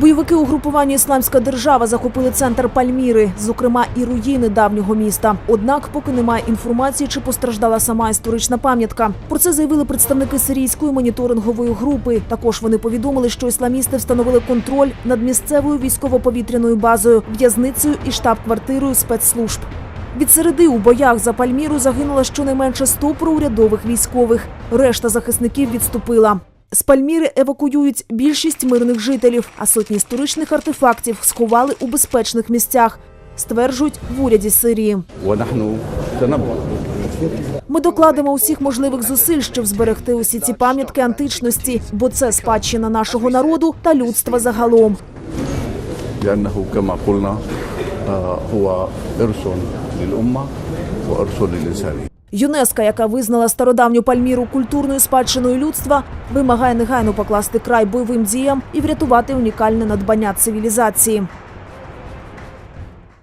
Бойовики угрупування Ісламська держава захопили центр Пальміри, зокрема і руїни давнього міста. Однак, поки немає інформації, чи постраждала сама історична пам'ятка. Про це заявили представники сирійської моніторингової групи. Також вони повідомили, що ісламісти встановили контроль над місцевою військово-повітряною базою, в'язницею і штаб-квартирою спецслужб. Від середи у боях за Пальміру загинуло щонайменше 100 проурядових військових. Решта захисників відступила. З Пальміри евакуюють більшість мирних жителів, а сотні історичних артефактів сховали у безпечних місцях, стверджують в уряді Сирії. ونحن سنبذل Ми докладемо усіх можливих зусиль, щоб зберегти усі ці пам'ятки античності, бо це спадщина нашого народу та людства загалом. لأنه كما قلنا آه، هو إرث للأمة وإرث للإنسانية ЮНЕСКО, яка визнала стародавню Пальміру культурною спадщиною людства, вимагає негайно покласти край бойовим діям і врятувати унікальне надбання цивілізації.